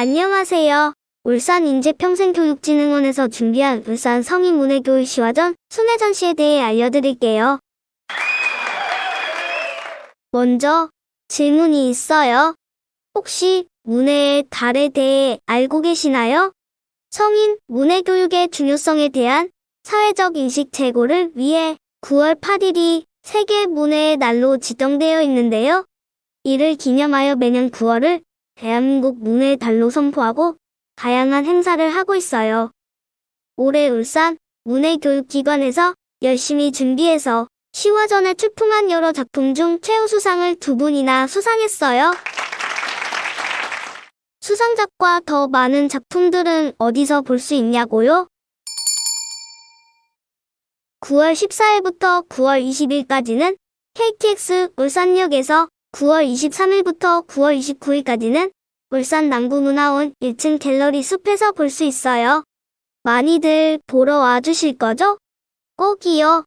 안녕하세요. 울산 인재평생교육진흥원에서 준비한 울산 성인문해교육 시화전 순회 전시에 대해 알려드릴게요. 먼저 질문이 있어요. 혹시 문해의 달에 대해 알고 계시나요? 성인 문해교육의 중요성에 대한 사회적 인식 제고를 위해 9월 8일이 세계 문해의 날로 지정되어 있는데요. 이를 기념하여 매년 9월을 대한민국 문해의 달로 선포하고 다양한 행사를 하고 있어요. 올해 울산 문해교육기관에서 열심히 준비해서 시화전에 출품한 여러 작품 중 최우수상을 두 분이나 수상했어요. 수상작과 더 많은 작품들은 어디서 볼 수 있냐고요? 9월 14일부터 9월 20일까지는 KTX 울산역에서 9월 23일부터 9월 29일까지는 울산 남구문화원 1층 갤러리 숲에서 볼 수 있어요. 많이들 보러 와주실 거죠? 꼭이요.